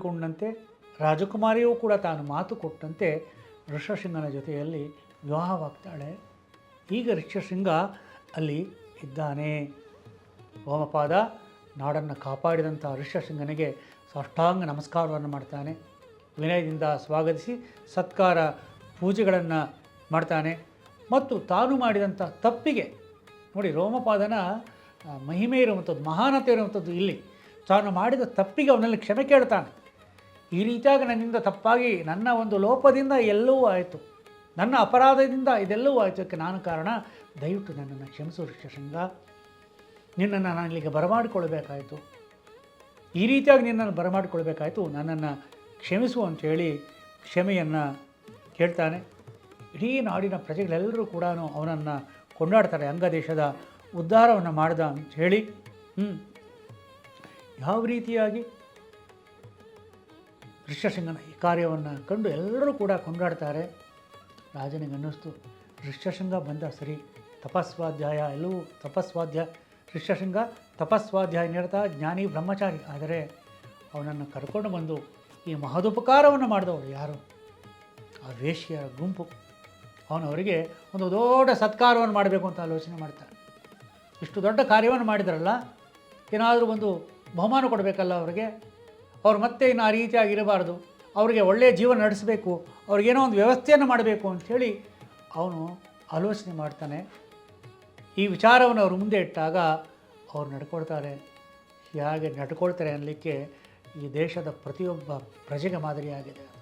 ಒಪ್ಪಿಕೊಂಡಂತೆ ರಾಜಕುಮಾರಿಯೂ ಕೂಡ ತಾನು ಮಾತು ಕೊಟ್ಟಂತೆ ಋಷಶೃಂಗನ ಜೊತೆಯಲ್ಲಿ ವಿವಾಹವಾಗ್ತಾಳೆ. ಈಗ ಋಷಶೃಂಗ ಅಲ್ಲಿ ಇದ್ದಾನೆ. ಹೋಮಪಾದ ನಾಡನ್ನು ಕಾಪಾಡಿದಂಥ ಋಷಶೃಂಗನಿಗೆ ಸಾಷ್ಟಾಂಗ ನಮಸ್ಕಾರವನ್ನು ಮಾಡ್ತಾನೆ. ವಿನಯದಿಂದ ಸ್ವಾಗತಿಸಿ ಸತ್ಕಾರ ಪೂಜೆಗಳನ್ನು ಮಾಡ್ತಾನೆ. ಮತ್ತು ತಾನು ಮಾಡಿದಂಥ ತಪ್ಪಿಗೆ ನೋಡಿ ರೋಮಪಾದನ ಮಹಿಮೆ ಇರುವಂಥದ್ದು ಮಹಾನತೆ ಇರುವಂಥದ್ದು ಇಲ್ಲಿ. ತಾನು ಮಾಡಿದ ತಪ್ಪಿಗೆ ಅವನಲ್ಲಿ ಕ್ಷಮೆ ಕೇಳ್ತಾನೆ. ಈ ರೀತಿಯಾಗಿ ನನ್ನಿಂದ ತಪ್ಪಾಗಿ ನನ್ನ ಒಂದು ಲೋಪದಿಂದ ಎಲ್ಲವೂ ಆಯಿತು. ನನ್ನ ಅಪರಾಧದಿಂದ ಇದೆಲ್ಲವೂ ಆಯಿತು ಅದಕ್ಕೆ ನಾನು ಕಾರಣ, ದಯವಿಟ್ಟು ನನ್ನನ್ನು ಕ್ಷಮಿಸು ಋಷಶೃಂಗ. ನಿನ್ನನ್ನು ನಾನು ಇಲ್ಲಿಗೆ ಬರಮಾಡಿಕೊಳ್ಬೇಕಾಯಿತು ಈ ರೀತಿಯಾಗಿ ನಿನ್ನನ್ನು ಬರಮಾಡಿಕೊಳ್ಬೇಕಾಯಿತು ನನ್ನನ್ನು ಕ್ಷಮಿಸು ಅಂಥೇಳಿ ಕ್ಷಮೆಯನ್ನು ಕೇಳ್ತಾನೆ ಇಡೀ ನಾಡಿನ ಪ್ರಜೆಗಳೆಲ್ಲರೂ ಕೂಡ ಅವನನ್ನು ಕೊಂಡಾಡ್ತಾರೆ. ಅಂಗದೇಶದ ಉದ್ಧಾರವನ್ನು ಮಾಡ್ದ ಅಂತ ಹೇಳಿ. ಹ್ಞೂ ಯಾವ ರೀತಿಯಾಗಿ? ಋಷ್ಯಶೃಂಗನ ಈ ಕಾರ್ಯವನ್ನು ಕಂಡು ಎಲ್ಲರೂ ಕೂಡ ಕೊಂಡಾಡ್ತಾರೆ. ರಾಜನಿಗೆ ಅನ್ನಿಸ್ತು ಋಷ್ಯಶೃಂಗ ಬಂದ ಸರಿ, ತಪಸ್ವಾಧ್ಯಾಯ, ಎಲ್ಲವೂ ತಪಸ್ವಾಧ್ಯಾಯ ಋಷ್ಯಶೃಂಗ ತಪಸ್ವಾಧ್ಯಾಯ ನಿರತ ಜ್ಞಾನಿ, ಬ್ರಹ್ಮಚಾರಿ. ಆದರೆ ಅವನನ್ನು ಕರ್ಕೊಂಡು ಬಂದು ಈ ಮಹದುಪಕಾರವನ್ನು ಮಾಡಿದವರು ಯಾರು? ಆ ವೇಶ್ಯರ ಗುಂಪು. ಅವನವರಿಗೆ ಒಂದು ದೊಡ್ಡ ಸತ್ಕಾರವನ್ನು ಮಾಡಬೇಕು ಅಂತ ಆಲೋಚನೆ ಮಾಡ್ತಾರೆ ಇಷ್ಟು ದೊಡ್ಡ ಕಾರ್ಯವನ್ನು ಮಾಡಿದ್ರಲ್ಲ, ಏನಾದರೂ ಒಂದು ಬಹುಮಾನ ಕೊಡಬೇಕಲ್ಲ ಅವರಿಗೆ? ಅವ್ರು ಮತ್ತೆ ಇನ್ನು ಆ ರೀತಿಯಾಗಿರಬಾರ್ದು. ಅವರಿಗೆ ಒಳ್ಳೆಯ ಜೀವನ ನಡೆಸಬೇಕು. ಅವ್ರಿಗೇನೋ ಒಂದು ವ್ಯವಸ್ಥೆಯನ್ನು ಮಾಡಬೇಕು ಅಂಥೇಳಿ ಅವನು ಆಲೋಚನೆ ಮಾಡ್ತಾನೆ. ಈ ವಿಚಾರವನ್ನು ಅವರು ಮುಂದೆ ಇಟ್ಟಾಗ ಅವ್ರು ನಡ್ಕೊಳ್ತಾರೆ. ಹೇಗೆ ನಡ್ಕೊಳ್ತಾರೆ ಅನ್ನಲಿಕ್ಕೆ ಈ ದೇಶದ ಪ್ರತಿಯೊಬ್ಬ ಪ್ರಜೆಗೆ ಮಾದರಿಯಾಗಿದೆ ಅದು.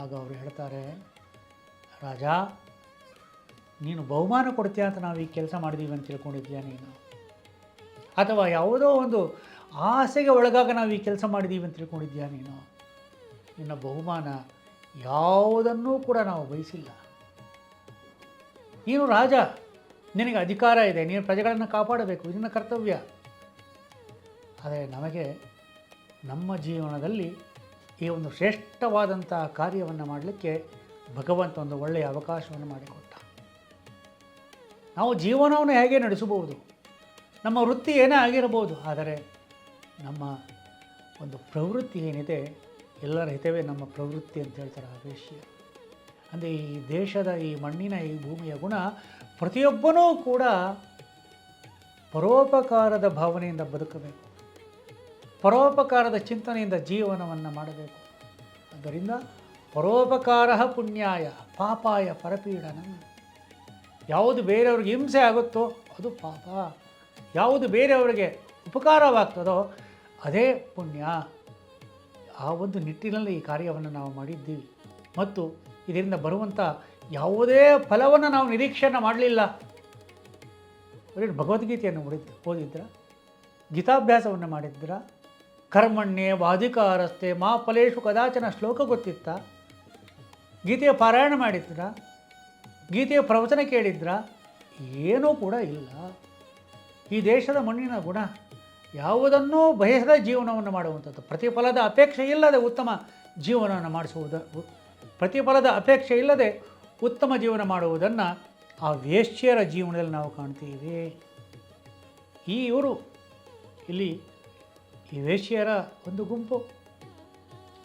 ಆಗ ಅವರು ಹೇಳ್ತಾರೆ, ರಾಜ, ನೀನು ಬಹುಮಾನ ಕೊಡ್ತೀಯ ಅಂತ ನಾವು ಈ ಕೆಲಸ ಮಾಡಿದ್ದೀವಿ ಅಂತ ತಿಳ್ಕೊಂಡಿದ್ಯಾ ನೀನು? ಅಥವಾ ಯಾವುದೋ ಒಂದು ಆಸೆಗೆ ಒಳಗಾಗ ನಾವು ಈ ಕೆಲಸ ಮಾಡಿದ್ದೀವಿ ಅಂತ ತಿಳ್ಕೊಂಡಿದ್ಯಾ ನೀನು? ನಿನ್ನ ಬಹುಮಾನ ಯಾವುದನ್ನೂ ಕೂಡ ನಾವು ಬಯಸಿಲ್ಲ ನೀನು ರಾಜ, ನಿನಗೆ ಅಧಿಕಾರ ಇದೆ, ನೀನು ಪ್ರಜೆಗಳನ್ನು ಕಾಪಾಡಬೇಕು, ಇದು ಕರ್ತವ್ಯ. ಆದರೆ ನಮಗೆ ನಮ್ಮ ಜೀವನದಲ್ಲಿ ಈ ಒಂದು ಶ್ರೇಷ್ಠವಾದಂಥ ಕಾರ್ಯವನ್ನು ಮಾಡಲಿಕ್ಕೆ ಭಗವಂತ ಒಂದು ಒಳ್ಳೆಯ ಅವಕಾಶವನ್ನು ಮಾಡಿಕೊಟ್ಟ. ನಾವು ಜೀವನವನ್ನು ಹೇಗೆ ನಡೆಸಬಹುದು? ನಮ್ಮ ವೃತ್ತಿ ಏನೇ ಆಗಿರಬಹುದು, ಆದರೆ ನಮ್ಮ ಒಂದು ಪ್ರವೃತ್ತಿ ಏನಿದೆ, ಎಲ್ಲರ ಹಿತವೇ ನಮ್ಮ ಪ್ರವೃತ್ತಿ ಅಂತ ಹೇಳ್ತಾರೆ ಆ ವೇಶ್ಯ ಅಂದರೆ ಈ ದೇಶದ ಈ ಮಣ್ಣಿನ ಈ ಭೂಮಿಯ ಗುಣ ಪ್ರತಿಯೊಬ್ಬನೂ ಕೂಡ ಪರೋಪಕಾರದ ಭಾವನೆಯಿಂದ ಬದುಕಬೇಕು. ಪರೋಪಕಾರದ ಚಿಂತನೆಯಿಂದ ಜೀವನವನ್ನು ಮಾಡಬೇಕು. ಆದ್ದರಿಂದ ಪರೋಪಕಾರ ಪುಣ್ಯಾಯ, ಪಾಪಾಯ ಪರಪೀಡನ. ಯಾವುದು ಬೇರೆಯವ್ರಿಗೆ ಹಿಂಸೆ ಆಗುತ್ತೋ ಅದು ಪಾಪ. ಯಾವುದು ಬೇರೆಯವರಿಗೆ ಉಪಕಾರವಾಗ್ತದೋ ಅದೇ ಪುಣ್ಯ. ಆ ಒಂದು ನಿಟ್ಟಿನಲ್ಲಿ ಈ ಕಾರ್ಯವನ್ನು ನಾವು ಮಾಡಿದ್ದೀವಿ. ಮತ್ತು ಇದರಿಂದ ಬರುವಂಥ ಯಾವುದೇ ಫಲವನ್ನು ನಾವು ನಿರೀಕ್ಷೆಯನ್ನು ಮಾಡಲಿಲ್ಲ. ಭಗವದ್ಗೀತೆಯನ್ನು ಓದಿದ್ದು ಓದಿದ್ರ, ಗೀತಾಭ್ಯಾಸವನ್ನು ಮಾಡಿದ್ರ ಕರ್ಮಣ್ಯೇ ವಾಧಿಕಾರಸ್ತೆ ಮಾ ಫಲೇಶು ಕದಾಚನ ಶ್ಲೋಕ ಗೊತ್ತಿತ್ತ, ಗೀತೆಯ ಪಾರಾಯಣ ಮಾಡಿದ್ರ, ಗೀತೆಯ ಪ್ರವಚನ ಕೇಳಿದ್ರ, ಏನೂ ಕೂಡ ಇಲ್ಲ. ಈ ದೇಶದ ಮಣ್ಣಿನ ಗುಣ ಯಾವುದನ್ನೂ ಬಯಸದ ಜೀವನವನ್ನು ಮಾಡುವಂಥದ್ದು. ಪ್ರತಿಫಲದ ಅಪೇಕ್ಷೆ ಇಲ್ಲದೆ ಉತ್ತಮ ಜೀವನವನ್ನು ಮಾಡಿಸುವುದು, ಪ್ರತಿಫಲದ ಅಪೇಕ್ಷೆ ಇಲ್ಲದೆ ಉತ್ತಮ ಜೀವನ ಮಾಡುವುದನ್ನು ಆ ವೇಶ್ಯರ ಜೀವನದಲ್ಲಿ ನಾವು ಕಾಣ್ತೀವಿ. ಈ ಇವರು, ಇಲ್ಲಿ ಈ ವೇಶ್ಯರ ಒಂದು ಗುಂಪು,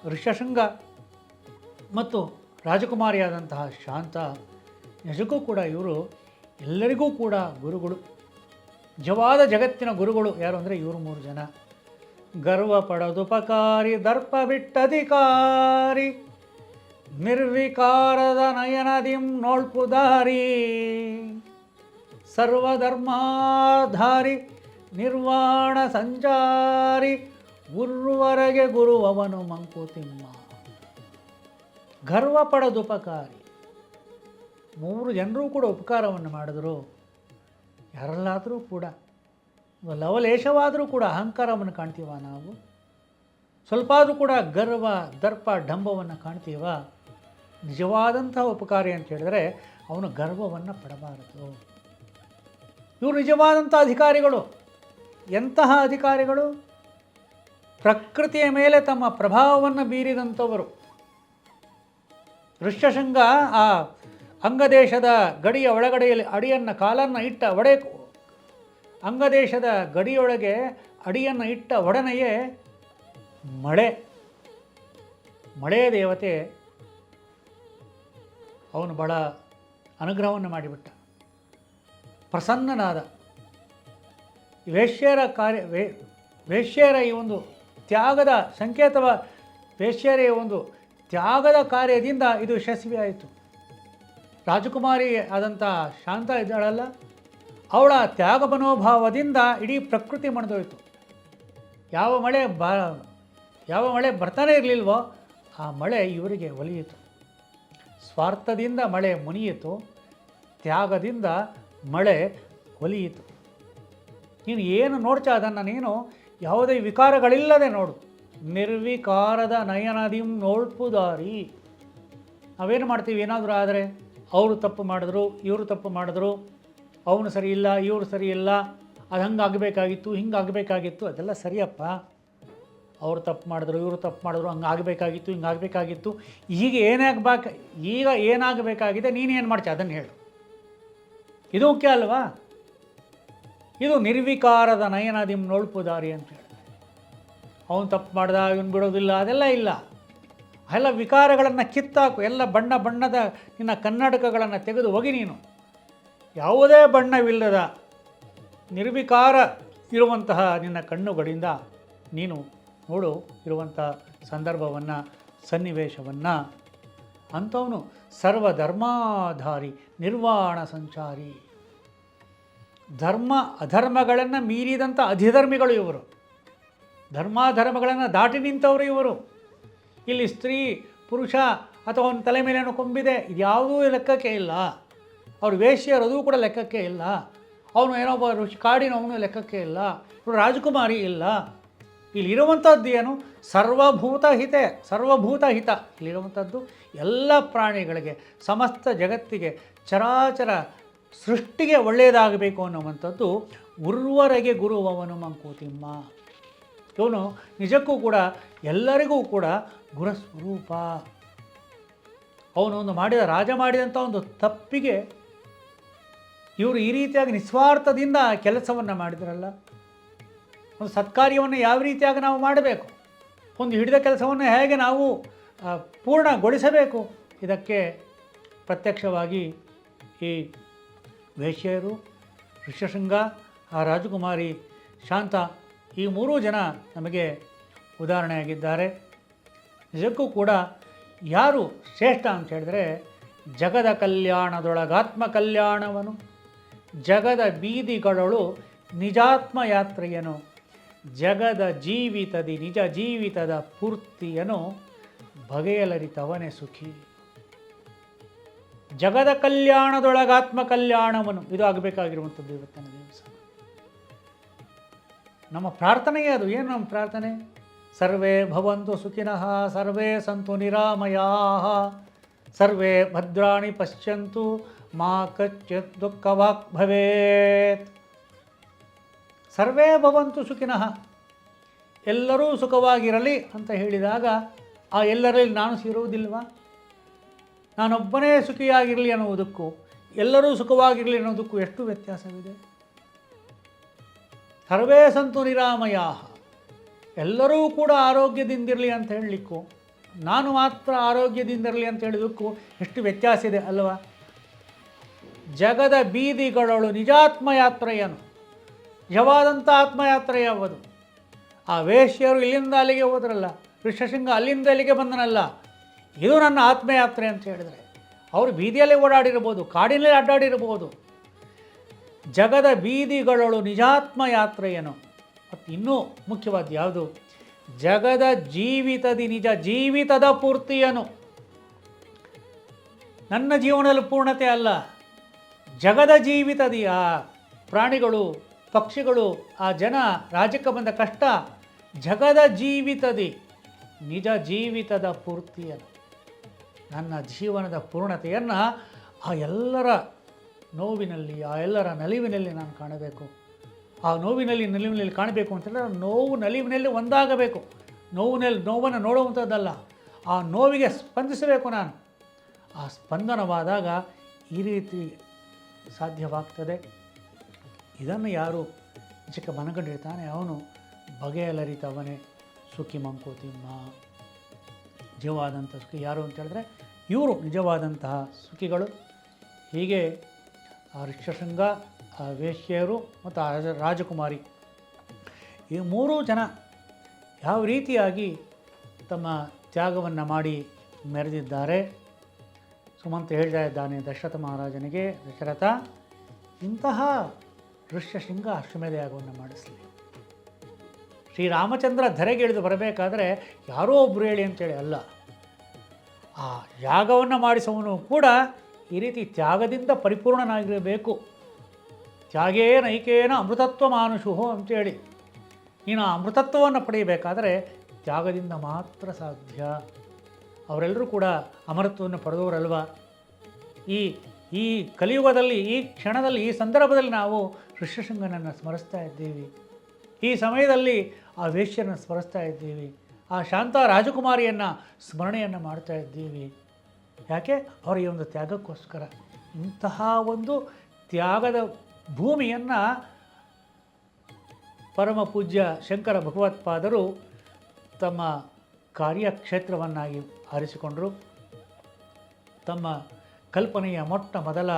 ಋಷಶೃಂಗ ಮತ್ತು ರಾಜಕುಮಾರಿಯಾದಂತಹ ಶಾಂತ, ನಿಜಕ್ಕೂ ಕೂಡ ಇವರು ಎಲ್ಲರಿಗೂ ಕೂಡ ಗುರುಗಳು. ನಿಜವಾದ ಜಗತ್ತಿನ ಗುರುಗಳು ಯಾರು ಅಂದರೆ ಇವರು ಮೂರು ಜನ. ಗರ್ವ ಪಡದುಪಕಾರಿ ದರ್ಪ ಬಿಟ್ಟಧಿಕಾರಿ, ನಿರ್ವಿಕಾರದ ನಯನದಿಂ ನೋಳ್ಪುದಾರಿ, ಸರ್ವಧರ್ಮಾಧಾರಿ, ನಿರ್ವಾಣ ಸಂಚಾರಿ ಗುರುವರೆಗೆ ಗುರುವವನು ಮಂಕುತಿಮ್ಮ. ಗರ್ವ ಪಡದುಪಕಾರಿ ಮೂರು ಜನರೂ ಕೂಡ ಉಪಕಾರವನ್ನು ಮಾಡಿದ್ರು. ಯಾರಲ್ಲಾದರೂ ಕೂಡ ಲವಲೇಶವಾದರೂ ಕೂಡ ಅಹಂಕಾರವನ್ನು ಕಾಣ್ತೀವ ನಾವು? ಸ್ವಲ್ಪ ಆದರೂ ಕೂಡ ಗರ್ವ, ದರ್ಪ, ಡಂಬವನ್ನು ಕಾಣ್ತೀವ? ನಿಜವಾದಂತಹ ಉಪಕಾರಿ ಅಂತ ಹೇಳಿದರೆ, ಅವನು ಗರ್ವವನ್ನು ಪಡಬಾರದು. ಇವರು ನಿಜವಾದಂಥ ಅಧಿಕಾರಿಗಳು. ಎಂತಹ ಅಧಿಕಾರಿಗಳು? ಪ್ರಕೃತಿಯ ಮೇಲೆ ತಮ್ಮ ಪ್ರಭಾವವನ್ನು ಬೀರಿದಂಥವರು. ಋಷ್ಯಶೃಂಗ ಆ ಅಂಗದೇಶದ ಗಡಿಯ ಒಳಗಡೆಯಲ್ಲಿ ಅಡಿಯನ್ನು ಕಾಲನ್ನು ಇಟ್ಟ ಒಡೆ ಅಂಗದೇಶದ ಗಡಿಯೊಳಗೆ ಅಡಿಯನ್ನು ಇಟ್ಟ ಒಡನೆಯೇ ಮಳೆ, ಮಳೆಯ ದೇವತೆ ಅವನು ಬಹಳ ಅನುಗ್ರಹವನ್ನು ಮಾಡಿಬಿಟ್ಟ. ಪ್ರಸನ್ನನಾದ. ವೇಶ್ಯರ ಕಾರ್ಯ, ವೇ, ವೇಶ್ಯರ ಈ ಒಂದು ತ್ಯಾಗದ ಸಂಕೇತವ, ವೇಶ್ಯರ ಒಂದು ತ್ಯಾಗದ ಕಾರ್ಯದಿಂದ ಇದು ಯಶಸ್ವಿ ಆಯಿತು ರಾಜಕುಮಾರಿ ಆದಂಥ ಶಾಂತ ಇದ್ದಾಳಲ್ಲ, ಅವಳ ತ್ಯಾಗ ಮನೋಭಾವದಿಂದ ಇಡೀ ಪ್ರಕೃತಿ ಮಣಿದೋಯಿತು. ಯಾವ ಮಳೆ ಬ, ಯಾವ ಮಳೆ ಬರ್ತಾನೆ ಇರಲಿಲ್ವೋ, ಆ ಮಳೆ ಇವರಿಗೆ ಒಲಿಯಿತು. ಸ್ವಾರ್ಥದಿಂದ ಮಳೆ ಮುನಿಯಿತು, ತ್ಯಾಗದಿಂದ ಮಳೆ ಒಲಿಯಿತು. ನೀನು ಏನು ನೋಡ್ತಾ ಅದನ್ನು ನೀನು, ಯಾವುದೇ ವಿಕಾರಗಳಿಲ್ಲದೆ ನೋಡು. ನಿರ್ವಿಕಾರದ ನಯನದಿಂ ನೋಡ್ಪುದಾರಿ ನಾವೇನು ಮಾಡ್ತೀವಿ? ಏನಾದರೂ ಆದರೆ ಅವರು ತಪ್ಪು ಮಾಡಿದ್ರು, ಇವರು ತಪ್ಪು ಮಾಡಿದ್ರು, ಅವನು ಸರಿ ಇಲ್ಲ, ಇವರು ಸರಿ ಇಲ್ಲ, ಅದು ಹಂಗೆ ಆಗಬೇಕಾಗಿತ್ತು, ಹಿಂಗೆ ಆಗಬೇಕಾಗಿತ್ತು, ಅದೆಲ್ಲ ಸರಿಯಪ್ಪ. ಅವರು ತಪ್ಪು ಮಾಡಿದ್ರು, ಇವರು ತಪ್ಪು ಮಾಡಿದ್ರು, ಹಂಗೆ ಆಗಬೇಕಾಗಿತ್ತು, ಹಿಂಗೆ ಆಗಬೇಕಾಗಿತ್ತು. ಈಗ ಏನಾಗಬೇಕು ಈಗ ಏನಾಗಬೇಕಾಗಿದೆ ನೀನೇನು ಮಾಡ್ತೀಯ ಅದನ್ನು ಹೇಳು. ಇದು ಮುಖ್ಯ ಅಲ್ವಾ? ಇದು ನಿರ್ವಿಕಾರದ ನಯನದಿಂ ನೋಳ್ಪುದಾರಿ ಅಂತ ಹೇಳ್ತಾರೆ. ಅವನು ತಪ್ಪು ಮಾಡ್ದ, ಇವನು ಬಿಡೋದಿಲ್ಲ, ಅದೆಲ್ಲ ಇಲ್ಲ. ಎಲ್ಲ ವಿಕಾರಗಳನ್ನು ಕಿತ್ತಾಕು, ಎಲ್ಲ ಬಣ್ಣ ಬಣ್ಣದ ನಿನ್ನ ಕನ್ನಡಕಗಳನ್ನು ತೆಗೆದು ಹೋಗಿ ನೀನು. ಯಾವುದೇ ಬಣ್ಣವಿಲ್ಲದ ನಿರ್ವಿಕಾರ ಇರುವಂತಹ ನಿನ್ನ ಕಣ್ಣುಗಳಿಂದ ನೀನು ನೋಡು ಇರುವಂಥ ಸಂದರ್ಭವನ್ನು, ಸನ್ನಿವೇಶವನ್ನು. ಅಂಥವನು ಸರ್ವಧರ್ಮಾಧಾರಿ, ನಿರ್ವಾಣ ಸಂಚಾರಿ. ಧರ್ಮ ಅಧರ್ಮಗಳನ್ನು ಮೀರಿದಂಥ ಅಧಿಧರ್ಮಿಗಳು ಇವರು. ಧರ್ಮಾಧರ್ಮಗಳನ್ನು ದಾಟಿ ನಿಂತವರು ಇವರು. ಇಲ್ಲಿ ಸ್ತ್ರೀ, ಪುರುಷ ಅಥವಾ ಒಂದು ತಲೆ ಮೇಲೆ ಕೊಂಬಿದೆ ಇದ್ಯಾವುದೂ ಲೆಕ್ಕಕ್ಕೆ ಇಲ್ಲ. ಅವ್ರ ವೇಷ್ಯರು ಅದು ಕೂಡ ಲೆಕ್ಕಕ್ಕೆ ಇಲ್ಲ. ಅವನು ಏನೋ ಋಷಿ ಕಾಡಿನವನು ಲೆಕ್ಕಕ್ಕೆ ಇಲ್ಲ. ರಾಜಕುಮಾರಿ ಇಲ್ಲ. ಇಲ್ಲಿರುವಂಥದ್ದು ಏನು? ಸರ್ವಭೂತ ಹಿತೆ, ಸರ್ವಭೂತ ಹಿತ. ಇಲ್ಲಿರುವಂಥದ್ದು ಎಲ್ಲ ಪ್ರಾಣಿಗಳಿಗೆ, ಸಮಸ್ತ ಜಗತ್ತಿಗೆ ಚರಾಚರ ಸೃಷ್ಟಿಗೆ ಒಳ್ಳೆಯದಾಗಬೇಕು ಅನ್ನುವಂಥದ್ದು ಉರ್ವರೆಗೆ ಗುರುವವನು ಮಂಕುತಿಮ್ಮ. ಇವನು ನಿಜಕ್ಕೂ ಕೂಡ ಎಲ್ಲರಿಗೂ ಕೂಡ ಗುರಸ್ವರೂಪ. ಅವನು ಒಂದು ಮಾಡಿದ ರಾಜ ಮಾಡಿದಂಥ ಒಂದು ತಪ್ಪಿಗೆ ಇವರು ಈ ರೀತಿಯಾಗಿ ನಿಸ್ವಾರ್ಥದಿಂದ ಕೆಲಸವನ್ನು ಮಾಡಿದ್ರಲ್ಲ, ಒಂದು ಸತ್ಕಾರ್ಯವನ್ನು ಯಾವ ರೀತಿಯಾಗಿ ನಾವು ಮಾಡಬೇಕು, ಒಂದು ಹಿಡಿದ ಕೆಲಸವನ್ನು ಹೇಗೆ ನಾವು ಪೂರ್ಣಗೊಳಿಸಬೇಕು, ಇದಕ್ಕೆ ಪ್ರತ್ಯಕ್ಷವಾಗಿ ಈ ವೇಶ್ಯರು ಋಷ್ಯಶೃಂಗ, ಆ ರಾಜಕುಮಾರಿ ಶಾಂತ ಈ ಮೂರೂ ಜನ ನಮಗೆ ಉದಾಹರಣೆಯಾಗಿದ್ದಾರೆ. ನಿಜಕ್ಕೂ ಕೂಡ ಯಾರು ಶ್ರೇಷ್ಠ ಅಂತ ಹೇಳಿದ್ರೆ ಜಗದ ಕಲ್ಯಾಣದೊಳಗಾತ್ಮ ಕಲ್ಯಾಣವನು. ಜಗದ ಬೀದಿಗಳಳು ನಿಜಾತ್ಮ ಯಾತ್ರೆಯನು. ಜಗದ ಜೀವಿತದಿ ನಿಜ ಜೀವಿತದ ಪೂರ್ತಿಯನು ಬಗೆಯಲರಿತವನೇ ಸುಖಿ. ಜಗದ ಕಲ್ಯಾಣದೊಳಗಾತ್ಮ ಕಲ್ಯಾಣವನು. ಇದು ಆಗಬೇಕಾಗಿರುವಂಥದ್ದು ಇವತ್ತಿನ ದಿವಸ. ನಮ್ಮ ಪ್ರಾರ್ಥನೆಯೇ ಅದು. ಏನು ನಮ್ಮ ಪ್ರಾರ್ಥನೆ? ಸರ್ವೇ ಭವಂತು ಸುಖಿನಃ, ಸರ್ವೇ ಸಂತು ನಿರಾಮಯಾ, ಸರ್ವೇ ಭದ್ರಾಣಿ ಪಶ್ಯಂತು ಮಾ ಕಚ್ಚಿತ್ ದುಃಖವಾಕ್ ಭವೇತ್. ಸರ್ವೇ ಭವಂತು ಸುಖಿನಃ, ಎಲ್ಲರೂ ಸುಖವಾಗಿರಲಿ ಅಂತ ಹೇಳಿದಾಗ, ಆ ಎಲ್ಲರಲ್ಲಿ ನಾನು ಸೇರುವುದಿಲ್ವಾ? ನಾನೊಬ್ಬನೇ ಸುಖಿಯಾಗಿರಲಿ ಅನ್ನುವುದಕ್ಕೂ, ಎಲ್ಲರೂ ಸುಖವಾಗಿರಲಿ ಅನ್ನೋದಕ್ಕೂ ಎಷ್ಟು ವ್ಯತ್ಯಾಸವಿದೆ? ಸರ್ವೇ ಸಂತು ನಿರಾಮಯ ಎಲ್ಲರೂ ಕೂಡ ಆರೋಗ್ಯದಿಂದಿರಲಿ ಅಂತ ಹೇಳಲಿಕ್ಕೂ. ನಾನು ಮಾತ್ರ ಆರೋಗ್ಯದಿಂದಿರಲಿ ಅಂತ ಹೇಳಿದಕ್ಕೂ ಎಷ್ಟು ವ್ಯತ್ಯಾಸ ಇದೆ ಅಲ್ವಾ? ಜಗದ ಬೀದಿಗಳಳು ನಿಜಾತ್ಮ ಯಾತ್ರೆಯನು ನಿಜವಾದಂಥ ಆತ್ಮಯಾತ್ರೆ ಯಾವುದು? ಆ ವೇಶ್ಯರು ಇಲ್ಲಿಂದ ಅಲ್ಲಿಗೆ ಹೋದ್ರಲ್ಲ ಋಷಶೃಂಗ ಅಲ್ಲಿಂದ ಅಲ್ಲಿಗೆ ಬಂದನಲ್ಲ, ಇದು ನನ್ನ ಆತ್ಮಯಾತ್ರೆ ಅಂತ ಹೇಳಿದರೆ, ಅವರು ಬೀದಿಯಲ್ಲೇ ಓಡಾಡಿರ್ಬೋದು, ಕಾಡಿನಲ್ಲೇ ಅಡ್ಡಾಡಿರ್ಬೋದು. ಜಗದ ಬೀದಿಗಳಳು ನಿಜಾತ್ಮ ಯಾತ್ರೆಯನು ಮತ್ತು ಇನ್ನೂ ಮುಖ್ಯವಾದ ಯಾವುದು? ಜಗದ ಜೀವಿತದಿ ನಿಜ, ಜೀವಿತದ ಪೂರ್ತಿಯನು. ನನ್ನ ಜೀವನದಲ್ಲಿ ಪೂರ್ಣತೆ ಅಲ್ಲ. ಜಗದ ಜೀವಿತದಿ ಆ ಪ್ರಾಣಿಗಳು, ಪಕ್ಷಿಗಳು, ಆ ಜನ, ರಾಜ್ಯಕ್ಕೆ ಬಂದ ಕಷ್ಟ ಜಗದ ಜೀವಿತದಿ, ನಿಜ ಜೀವಿತದ ಪೂರ್ತಿಯನು. ನನ್ನ ಜೀವನದ ಪೂರ್ಣತೆಯನ್ನು ಆ ಎಲ್ಲರ ನೋವಿನಲ್ಲಿ, ಆ ಎಲ್ಲರ ನಲಿವಿನಲ್ಲಿ ನಾನು ಕಾಣಬೇಕು. ಆ ನೋವಿನಲ್ಲಿ, ನಲಿವಿನಲ್ಲಿ ಕಾಣಬೇಕು ಅಂತಂದರೆ ನೋವು ನಲಿವಿನಲ್ಲಿ ಒಂದಾಗಬೇಕು. ನೋವಿನಲ್ಲಿ, ನೋವನ್ನು ನೋಡುವಂಥದ್ದಲ್ಲ. ಆ ನೋವಿಗೆ ಸ್ಪಂದಿಸಬೇಕು ನಾನು. ಆ ಸ್ಪಂದನವಾದಾಗ ಈ ರೀತಿ ಸಾಧ್ಯವಾಗ್ತದೆ. ಇದನ್ನು ಯಾರು ಚಿಕ್ಕ ಮನಗಂಡಿರ್ತಾನೆ ಅವನು ಬಗೆಯಲರಿತವನೇ ಸುಖಿ ಮಂಕೋತಿಮ್ಮ ನಿಜವಾದಂಥ ಸುಖಿ ಯಾರು ಅಂತ ಹೇಳಿದ್ರೆ ಇವರು ನಿಜವಾದಂತಹ ಸುಖಿಗಳು. ಹೀಗೆ ಆ ಋಷ್ಯಶೃಂಗ ಆ ವೇಶ್ಯರು ಮತ್ತು ರಾಜಕುಮಾರಿ. ಈ ಮೂರೂ ಜನ ಯಾವ ರೀತಿಯಾಗಿ ತಮ್ಮ ತ್ಯಾಗವನ್ನು ಮಾಡಿ ಮೆರೆದಿದ್ದಾರೆ? ಸುಮಂತ ಹೇಳ್ತಾ ಇದ್ದಾನೆ, ದಶರಥ ಮಹಾರಾಜನಿಗೆ, ದಶರಥ, ಇಂತಹ ಋಷ್ಯಶೃಂಗ ಅಶ್ವಮೇಧ ಯಾಗವನ್ನು ಮಾಡಿಸಲಿ. ಶ್ರೀರಾಮಚಂದ್ರ ಧರೆಗಿಳಿದು ಬರಬೇಕಾದ್ರೆ ಯಾರೋ ಒಬ್ಬರು ಹೇಳಿ ಅಂತೇಳಿ ಅಲ್ಲ. ಆ ಯಾಗವನ್ನು ಮಾಡಿಸುವವನು ಕೂಡ ಈ ರೀತಿ ತ್ಯಾಗದಿಂದ ಪರಿಪೂರ್ಣನಾಗಿರಬೇಕು. ತ್ಯಾಗೇ ನೈಕೇನ ಅಮೃತತ್ವ ಮಾನುಷು ಅಂತೇಳಿ. ನೀನು ಆ ಅಮೃತತ್ವವನ್ನು ಪಡೆಯಬೇಕಾದರೆ ತ್ಯಾಗದಿಂದ ಮಾತ್ರ ಸಾಧ್ಯ. ಅವರೆಲ್ಲರೂ ಕೂಡ ಅಮರತ್ವವನ್ನು ಪಡೆದವರಲ್ವ? ಈ ಈ ಕಲಿಯುಗದಲ್ಲಿ, ಈ ಕ್ಷಣದಲ್ಲಿ, ಈ ಸಂದರ್ಭದಲ್ಲಿ ನಾವು ಋಷ್ಯಶೃಂಗನನ್ನು ಸ್ಮರಿಸ್ತಾ ಇದ್ದೀವಿ. ಈ ಸಮಯದಲ್ಲಿ ಆ ವೇಶ್ಯರನ್ನು ಸ್ಮರಿಸ್ತಾ ಇದ್ದೀವಿ. ಆ ಶಾಂತ ರಾಜಕುಮಾರಿಯನ್ನು ಸ್ಮರಣೆಯನ್ನು ಮಾಡ್ತಾ ಇದ್ದೀವಿ. ಯಾಕೆ? ಅವರ ಈ ಒಂದು ತ್ಯಾಗಕ್ಕೋಸ್ಕರ. ಇಂತಹ ಒಂದು ತ್ಯಾಗದ ಭೂಮಿಯನ್ನು ಪರಮ ಪೂಜ್ಯ ಶಂಕರ ಭಗವತ್ಪಾದರು ತಮ್ಮ ಕಾರ್ಯಕ್ಷೇತ್ರವನ್ನಾಗಿ ಆರಿಸಿಕೊಂಡರು. ತಮ್ಮ ಕಲ್ಪನೆಯ ಮೊಟ್ಟ ಮೊದಲ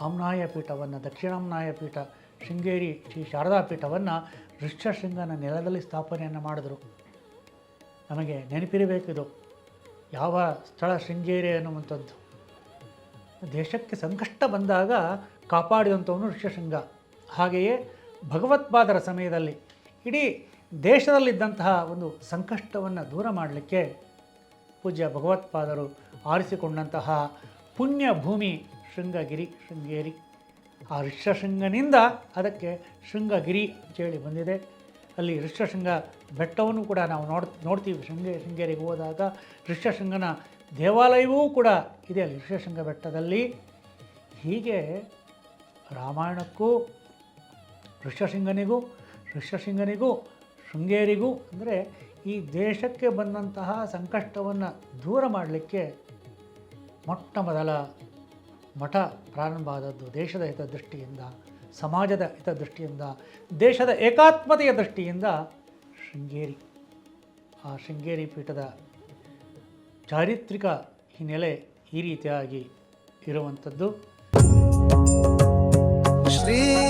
ಆಮ್ನಾಯ ಪೀಠವನ್ನು ದಕ್ಷಿಣಾಮ್ನಾಯ ಪೀಠ ಶೃಂಗೇರಿ ಶ್ರೀ ಶಾರದಾ ಪೀಠವನ್ನು ಋಷ್ಯಶೃಂಗನ ನೆಲದಲ್ಲಿ ಸ್ಥಾಪನೆಯನ್ನು ಮಾಡಿದರು. ನಮಗೆ ನೆನಪಿರಬೇಕಿದು ಯಾವ ಸ್ಥಳ ಶೃಂಗೇರಿ ಅನ್ನುವಂಥದ್ದು ದೇಶಕ್ಕೆ ಸಂಕಷ್ಟ ಬಂದಾಗ ಕಾಪಾಡಿದಂಥವನು ಋಷ್ಯಶೃಂಗ. ಹಾಗೆಯೇ ಭಗವತ್ಪಾದರ ಸಮಯದಲ್ಲಿ ಇಡೀ ದೇಶದಲ್ಲಿದ್ದಂತಹ ಒಂದು ಸಂಕಷ್ಟವನ್ನು ದೂರ ಮಾಡಲಿಕ್ಕೆ ಪೂಜ್ಯ ಭಗವತ್ಪಾದರು ಆರಿಸಿಕೊಂಡಂತಹ ಪುಣ್ಯ ಭೂಮಿ ಶೃಂಗಗಿರಿ, ಶೃಂಗೇರಿ. ಆ ಋಷ್ಯಶೃಂಗನಿಂದ ಅದಕ್ಕೆ ಶೃಂಗಗಿರಿ ಅಂತೇಳಿ ಬಂದಿದೆ. ಅಲ್ಲಿ ಋಷ್ಯಶೃಂಗ ಬೆಟ್ಟವನ್ನು ಕೂಡ ನಾವು ನೋಡ್, ನೋಡ್ತೀವಿ. ಶೃಂಗೇ, ಶೃಂಗೇರಿಗೆ ಹೋದಾಗ ಋಷ್ಯಶೃಂಗನ ದೇವಾಲಯವೂ ಕೂಡ ಇದೆ ಅಲ್ಲಿ ಋಷ್ಯಶೃಂಗ ಬೆಟ್ಟದಲ್ಲಿ. ಹೀಗೆ ರಾಮಾಯಣಕ್ಕೂ, ಋಷ್ಯಶೃಂಗನಿಗೂ ಋಷ್ಯಶೃಂಗನಿಗೂ, ಶೃಂಗೇರಿಗೂ ಅಂದರೆ ಈ ದೇಶಕ್ಕೆ ಬಂದಂತಹ ಸಂಕಷ್ಟವನ್ನು ದೂರ ಮಾಡಲಿಕ್ಕೆ ಮೊಟ್ಟ ಮೊದಲ ಮಠ ಪ್ರಾರಂಭ ಆದದ್ದು ದೇಶದ ಹಿತದೃಷ್ಟಿಯಿಂದ, ಸಮಾಜದ ಹಿತದೃಷ್ಟಿಯಿಂದ, ದೇಶದ ಏಕಾತ್ಮತೆಯ ದೃಷ್ಟಿಯಿಂದ ಶೃಂಗೇರಿ. ಆ ಶೃಂಗೇರಿ ಪೀಠದ ಚಾರಿತ್ರಿಕ ಹಿನ್ನೆಲೆ ಈ ರೀತಿಯಾಗಿ ಇರುವಂಥದ್ದು. be